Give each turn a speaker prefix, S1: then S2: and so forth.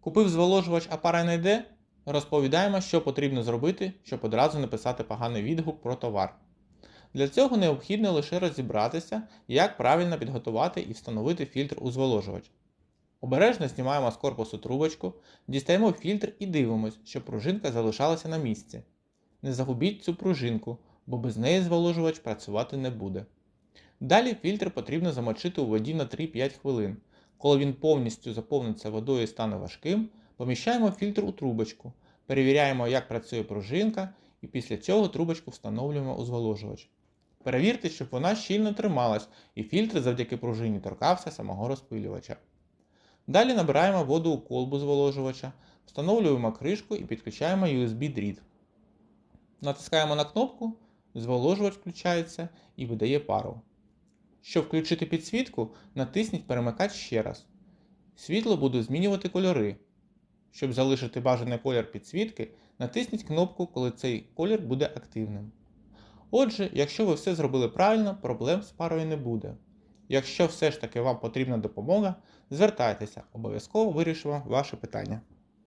S1: Купив зволожувач, а пара йде? Розповідаємо, що потрібно зробити, щоб одразу не писати поганий відгук про товар. Для цього необхідно лише розібратися, як правильно підготувати і встановити фільтр у зволожувач. Обережно знімаємо з корпусу трубочку, дістаємо фільтр і дивимось, щоб пружинка залишалася на місці. Не загубіть цю пружинку, бо без неї зволожувач працювати не буде. Далі фільтр потрібно замочити у воді на 3-5 хвилин. Коли він повністю заповниться водою і стане важким, поміщаємо фільтр у трубочку, перевіряємо, як працює пружинка, і після цього трубочку встановлюємо у зволожувач. Перевірте, щоб вона щільно трималась і фільтр завдяки пружині торкався самого розпилювача. Далі набираємо воду у колбу зволожувача, встановлюємо кришку і підключаємо USB-дріт. Натискаємо на кнопку, зволожувач включається і видає пару. Щоб включити підсвітку, натисніть перемикач ще раз. Світло буде змінювати кольори. Щоб залишити бажаний колір підсвітки, натисніть кнопку, коли цей колір буде активним. Отже, якщо ви все зробили правильно, проблем з парою не буде. Якщо все ж таки вам потрібна допомога, звертайтеся, обов'язково вирішимо ваше питання.